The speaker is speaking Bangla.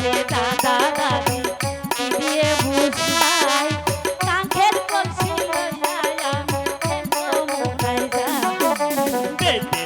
আছে দাদা দাদি কি দিয়ে বুঝাই কাঁখের কলসি লইয়া আমি কেন মোকাই যাই?